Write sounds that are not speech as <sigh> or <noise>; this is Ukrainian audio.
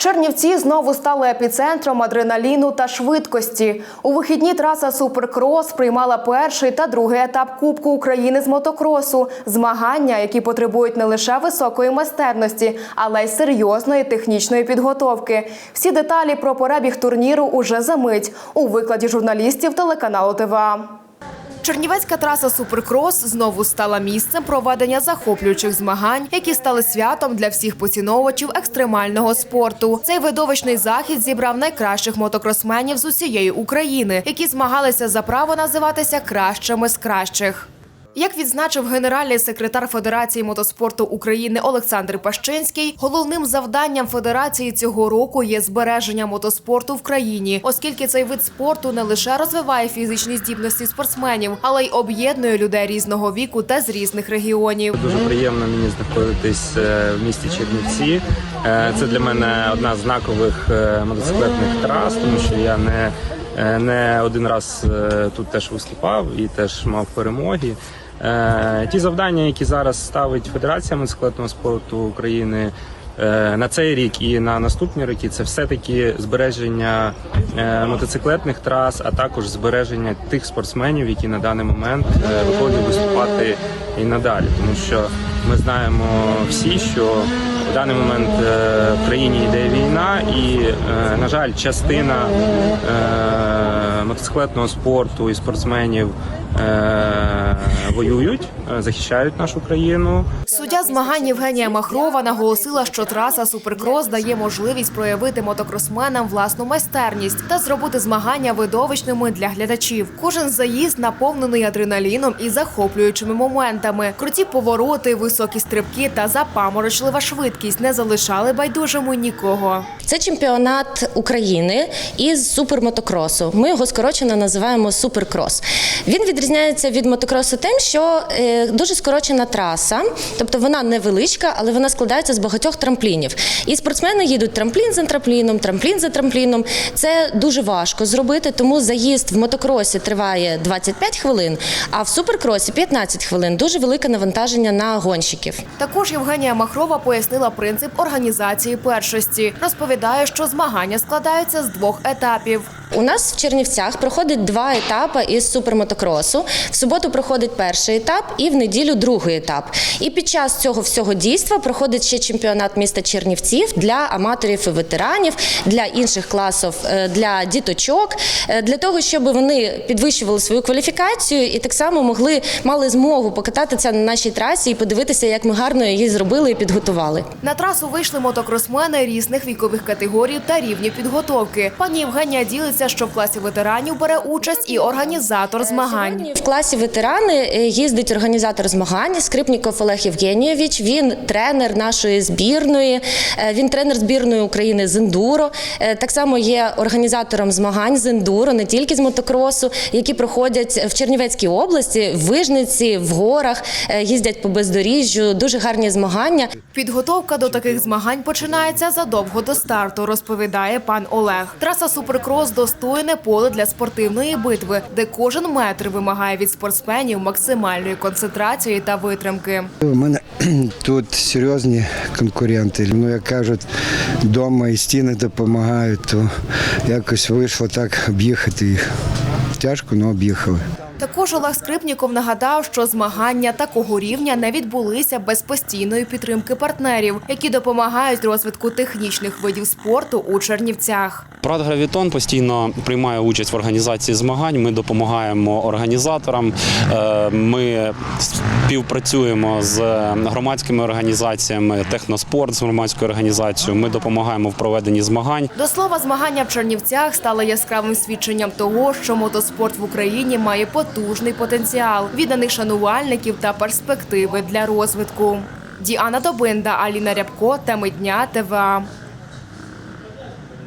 Чернівці знову стали епіцентром адреналіну та швидкості. У вихідні траса Суперкрос приймала перший та другий етап Кубку України з мотокросу. Змагання, які потребують не лише високої майстерності, але й серйозної технічної підготовки. Всі деталі про перебіг турніру уже за мить у викладі журналістів телеканалу ТВА. Чернівецька траса Суперкрос знову стала місцем проведення захоплюючих змагань, які стали святом для всіх поціновувачів екстремального спорту. Цей видовищний захід зібрав найкращих мотокросменів з усієї України, які змагалися за право називатися кращими з кращих. Як відзначив генеральний секретар Федерації мотоспорту України Олександр Пащинський, головним завданням федерації цього року є збереження мотоспорту в країні, оскільки цей вид спорту не лише розвиває фізичні здібності спортсменів, але й об'єднує людей різного віку та з різних регіонів. Дуже приємно мені знаходитись е, в місті Чернівці. Е, Це для мене одна з знакових е, мотоциклетних трас, тому що я не, не один раз тут теж виступав і теж мав перемоги. Е, Ті завдання, які зараз ставить Федерація мотоциклетного спорту України. е, На цей рік і на наступні роки це все-таки збереження е, мотоциклетних трас, а також збереження тих спортсменів, які на даний момент виходять виступати і надалі, тому що ми знаємо всі, що в даний момент в країні йде війна, і на жаль, частина мотоциклетного спорту і спортсменів воюють, е, захищають нашу країну. Суддя змагань Євгенія Махрова наголосила, що траса Суперкрос дає можливість проявити мотокросменам власну майстерність та зробити змагання видовищними для глядачів. Кожен заїзд наповнений адреналіном і захоплюючими моментами. Круті повороти, високі стрибки та запаморочлива швидкість не залишали байдужими нікого. Це чемпіонат України із супермотокросу. Ми його скорочено називаємо суперкрос. Він відрізняється від мотокросу тим, що е, дуже скорочена траса, тобто вона невеличка, але вона складається з багатьох трамплінів. І спортсмени їдуть трамплін за трампліном, трамплін за трампліном. Це дуже важко зробити, тому заїзд в мотокросі триває 25 хвилин, а в суперкросі 15 хвилин. Дуже велике навантаження на гонщиків. Також Євгенія Махрова пояснила принцип організації першості. Розповідає, що змагання складаються з двох етапів. У нас в Чернівцях проходить два етапи із супермотокросу. В суботу проходить перший етап і в неділю другий етап. І під час цього всього дійства проходить ще чемпіонат міста Чернівців для аматорів і ветеранів, для інших класів, е, для діточок, е, для того, щоб вони підвищували свою кваліфікацію і так само могли мали змогу покататися на нашій трасі і подивитися, як ми гарно її зробили і підготували. На трасу вийшли мотокросмени різних вікових категорій та рівнів підготовки. Пані Євгенія ділиться, що в класі ветеранів бере участь і організатор змагань. В класі ветерани е, їздить організатор змагань Скрипніков Олег Євгенійович. Він тренер нашої збірної. е, Він тренер збірної України з ендуро. Е, Так само є організатором змагань з ендуро, не тільки з мотокросу, які проходять в Чернівецькій області, в Вижниці, в горах, їздять по бездоріжжю. Дуже гарні змагання. Підготовка до таких змагань починається задовго до старту, розповідає пан Олег. Траса Суперкрос достойне поле для спортивної битви, де кожен метр вимагає від спортсменів максимальної концентрації та витримки. У мене <clears throat> тут серйозні конкуренти. Ну, як кажуть, вдома і стіни допомагають, то якось вийшло так об'їхати їх. Тяжко, але об'їхали. Також Олег Скрипніков нагадав, що змагання такого рівня не відбулися без постійної підтримки партнерів, які допомагають розвитку технічних видів спорту у Чернівцях. Прат Гравітон постійно приймає участь в організації змагань. Ми допомагаємо організаторам. Е, Ми співпрацюємо з громадськими організаціями, техноспорт з громадською організацією. Ми допомагаємо в проведенні змагань. До слова, змагання в Чернівцях стали яскравим свідченням того, що мотоспорт в Україні має потужний потенціал, відданих шанувальників та перспективи для розвитку. Діана Добинда, Аліна Рябко, теми дня ТВА.